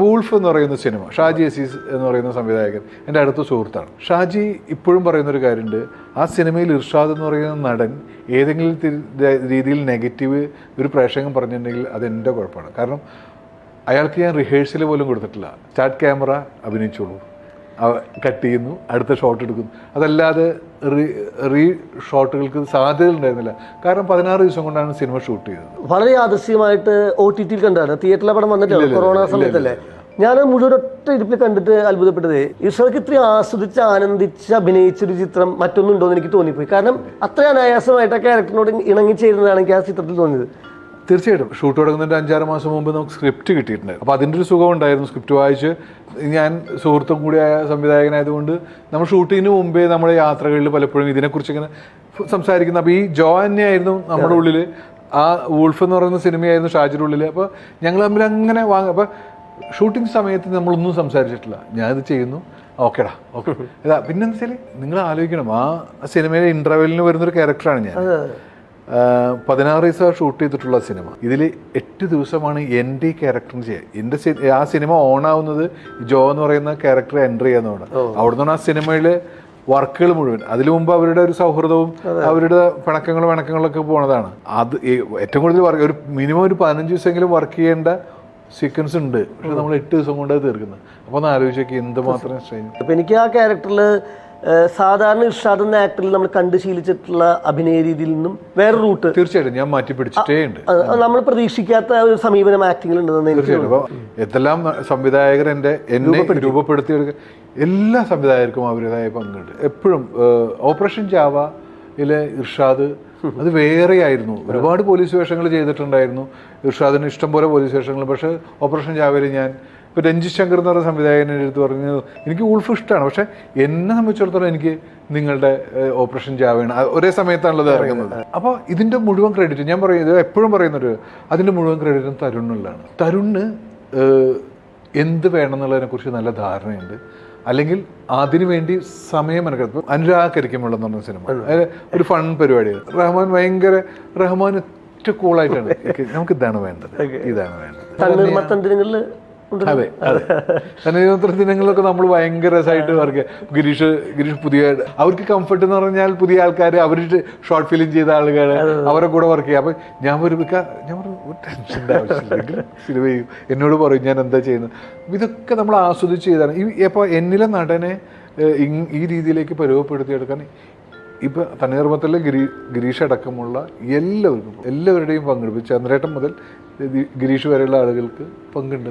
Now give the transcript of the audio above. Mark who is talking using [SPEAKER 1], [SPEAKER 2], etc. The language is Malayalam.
[SPEAKER 1] വൂൾഫ് എന്ന് പറയുന്ന സിനിമ ഷാജി അസീസ് എന്ന് പറയുന്ന സംവിധായകൻ എന്റെ അടുത്ത സുഹൃത്താണ്. ഷാജി ഇപ്പോഴും പറയുന്നൊരു കാര്യമുണ്ട് ആ സിനിമയിൽ ഇർഷാദ് എന്ന് പറയുന്ന നടൻ ഏതെങ്കിലും രീതിയിൽ നെഗറ്റീവ് ഒരു പ്രേക്ഷകൻ പറഞ്ഞിട്ടുണ്ടെങ്കിൽ അത് എന്റെ കുഴപ്പമാണ്. കാരണം അയാൾക്ക് ഞാൻ റിഹേഴ്സൽ പോലും കൊടുത്തിട്ടില്ല. Start camera അഭിനയിച്ചോളൂ. കട്ട് ചെയ്യുന്നു അടുത്ത ഷോട്ട് എടുക്കുന്നു. അതല്ലാതെ റീ റീ ഷോട്ടുകൾക്ക് സാധ്യത ഉണ്ടായിരുന്നില്ല. കാരണം പതിനാറ് ദിവസം കൊണ്ടാണ് സിനിമ ഷൂട്ട് ചെയ്തത്.
[SPEAKER 2] വളരെ ആദർശ്യമായിട്ട് ഒ ടി ടിയിൽ കണ്ടാണ് തിയേറ്ററിലെ പടം വന്നിട്ടില്ല കൊറോണ സമയത്തല്ലേ? ഞാൻ മുഴുവൻ ഒറ്റ ഇരിപ്പിൽ കണ്ടിട്ട് അത്ഭുതപ്പെട്ടത്. ഈശ്വർക്ക് ഇത്രയും ആസ്വദിച്ച് ആനന്ദിച്ച് അഭിനയിച്ചൊരു ചിത്രം മറ്റൊന്നും ഉണ്ടോ എന്ന് എനിക്ക് തോന്നിപ്പോയി. കാരണം അത്ര അനായാസമായിട്ട് ആ ക്യാരക്ടറിനോട് ഇണങ്ങിച്ചേരുന്നതാണ് എനിക്ക് ആ ചിത്രത്തിൽ തോന്നിയത്.
[SPEAKER 1] തീർച്ചയായിട്ടും. ഷൂട്ട് തുടങ്ങുന്നതിന്റെ അഞ്ചാറ് മാസം മുമ്പ് നമുക്ക് സ്ക്രിപ്റ്റ് കിട്ടിയിട്ടുണ്ട്. അപ്പോൾ അതിന്റെ ഒരു സുഖം ഉണ്ടായിരുന്നു സ്ക്രിപ്റ്റ് വായിച്ച്. ഞാൻ സുഹൃത്തും കൂടിയായ സംവിധായകനായതുകൊണ്ട് നമ്മൾ ഷൂട്ടിങ്ങിന് മുമ്പേ നമ്മുടെ യാത്രകളിൽ പലപ്പോഴും ഇതിനെക്കുറിച്ച് ഇങ്ങനെ സംസാരിക്കുന്നത് അപ്പോൾ ഈ ജോ തന്നെയായിരുന്നു നമ്മുടെ ഉള്ളിൽ ആ വൂൾഫ് എന്ന് പറയുന്ന സിനിമയായിരുന്നു ഷാജിന്റെ ഉള്ളിൽ അപ്പോൾ ഞങ്ങൾ തമ്മിൽ അങ്ങനെ വാങ്ങ അപ്പോൾ ഷൂട്ടിംഗ് സമയത്ത് നമ്മളൊന്നും സംസാരിച്ചിട്ടില്ല. ഞാനിത് ചെയ്യുന്നു. ഓക്കേടാ ഓക്കെ. ഇതാ പിന്നെന്താ വെച്ചാൽ നിങ്ങൾ ആലോചിക്കണം. ആ സിനിമയിലെ ഇന്റർവെല്ലിന് വരുന്നൊരു ക്യാരക്ടറാണ് ഞാൻ. പതിനാറ് ദിവസം ഷൂട്ട് ചെയ്തിട്ടുള്ള സിനിമ. ഇതിൽ എട്ട് ദിവസമാണ് എന്റെ ഈ ക്യാരക്ടറിന് ചെയ്യുക എന്റെ ആ സിനിമ ഓൺ ആവുന്നത് ജോ എന്ന് പറയുന്ന ക്യാരക്ടർ എന്റർ ചെയ്യുന്നതാണ്. അവിടെ നിന്നാണ് ആ സിനിമയിൽ വർക്കുകൾ മുഴുവൻ. അതിനു മുമ്പ് അവരുടെ ഒരു സൗഹൃദവും അവരുടെ പിണക്കങ്ങളും ഒക്കെ പോണതാണ്. അത് ഏറ്റവും കൂടുതൽ വർക്ക് ഒരു മിനിമം ഒരു പതിനഞ്ച് ദിവസമെങ്കിലും വർക്ക് ചെയ്യേണ്ട സീക്വൻസ് ഉണ്ട്. പക്ഷെ നമ്മൾ എട്ട് ദിവസം കൊണ്ട് തീർക്കുന്നത്. അപ്പോൾ ഒന്ന് ആലോചിച്ച് മാത്രം എന്തുമാത്രം സ്ട്രെയിൻ
[SPEAKER 2] അപ്പൊ എനിക്ക് ആ ക്യാരക്ടറിൽ സാധാരണ ഇർഷാദ് എന്ന ആക്ടറിൽ നമ്മൾ കണ്ടു ശീലിച്ചിട്ടുള്ള അഭിനയ രീതിയിൽ നിന്നും വേറെ റൂട്ട്
[SPEAKER 1] തീർച്ചയായിട്ടും ഞാൻ മാറ്റി പിടിച്ചിട്ടേ ഉണ്ട്.
[SPEAKER 2] നമ്മൾ പ്രതീക്ഷിക്കാത്ത ഒരു സമീപനം ആക്ടിങ്ങിൽ ഉണ്ടെന്ന്
[SPEAKER 1] തീർച്ചയായിട്ടും. എന്തെല്ലാം സംവിധായകർ എന്റെ എന്നെ രൂപപ്പെടുത്തിയെടുക്കുക എല്ലാ സംവിധായകർക്കും അവരുടേതായ പങ്കുണ്ട്. എപ്പോഴും ഓപ്പറേഷൻ ജാവയിലെ ഇർഷാദ് അത് വേറെയായിരുന്നു. ഒരുപാട് പോലീസ് വേഷങ്ങൾ ചെയ്തിട്ടുണ്ടായിരുന്നു. ഇർഷാദിന് ഇഷ്ടം പോലെ പോലീസ് വേഷങ്ങൾ പക്ഷേ ഓപ്പറേഷൻ ജാവയിൽ ഞാൻ ഇപ്പോൾ രഞ്ജിത് ശങ്കർ എന്ന് പറയുന്ന സംവിധായകന്റെ അടുത്ത് പറഞ്ഞു എനിക്ക് ഉൾഫ് ഇഷ്ടമാണ് പക്ഷേ എന്നെ സംബന്ധിച്ചിടത്തോളം എനിക്ക് നിങ്ങളുടെ ഓപ്പറേഷൻ ജാവയാണ് ഒരേ സമയത്താണുള്ളത് ഇറങ്ങുന്നത്. അപ്പോൾ ഇതിന്റെ മുഴുവൻ ക്രെഡിറ്റ് ഞാൻ പറയും ഇത് എപ്പോഴും പറയുന്നൊരു അതിന്റെ മുഴുവൻ ക്രെഡിറ്റും തരുണിലാണ് തരുണ് എന്ത് വേണം എന്നുള്ളതിനെക്കുറിച്ച് നല്ല ധാരണയുണ്ട്. അല്ലെങ്കിൽ അതിനു വേണ്ടി സമയം മെനക്കെടുത്തു അനുരാഗ് കരിക്കുമ്പോൾ എന്ന് പറഞ്ഞ സിനിമ. അതായത് ഒരു ഫൺ പരിപാടിയാണ്. റഹ്മാൻ ഭയങ്കര റഹ്മാൻ ഏറ്റവും കൂളായിട്ടാണ് നമുക്ക് ഇതാണ് വേണ്ടത്. ഇതാണ് വേണ്ടത്. അതെ അതെ. തന്നിമത്ര ദിനങ്ങളൊക്കെ നമ്മൾ ഭയങ്കര രസമായിട്ട് വർക്ക് ഗിരീഷ് ഗിരീഷ് പുതിയ അവർക്ക് കംഫർട്ട് എന്ന് പറഞ്ഞാൽ പുതിയ ആൾക്കാർ അവർ ഷോർട്ട് ഫിലിം ചെയ്ത ആളുകൾ അവരെ കൂടെ വർക്ക് ചെയ്യാം അപ്പൊ ഞാൻ ഒരു ഞാൻ ഒരു ടെൻഷന്റെ ആവശ്യമില്ല സിനിമ ചെയ്യും. എന്നോട് പറയും ഞാൻ എന്താ ചെയ്യുന്നത്? ഇതൊക്കെ നമ്മൾ ആസ്വദിച്ച് ചെയ്താണ്. ഈ അപ്പോൾ എന്നിലെ നടനെ ഈ രീതിയിലേക്ക് പരുവപ്പെടുത്തിയെടുക്കാൻ ഇപ്പൊ തണ്ണീർമത്തിലെ ഗിരി ഗിരീഷ് അടക്കമുള്ള എല്ലാവർക്കും എല്ലാവരുടെയും പങ്കെടുപ്പ് ചന്ദ്രേട്ടൻ മുതൽ ഗിരീഷ് വരെയുള്ള ആളുകൾക്ക് പങ്കുണ്ട്.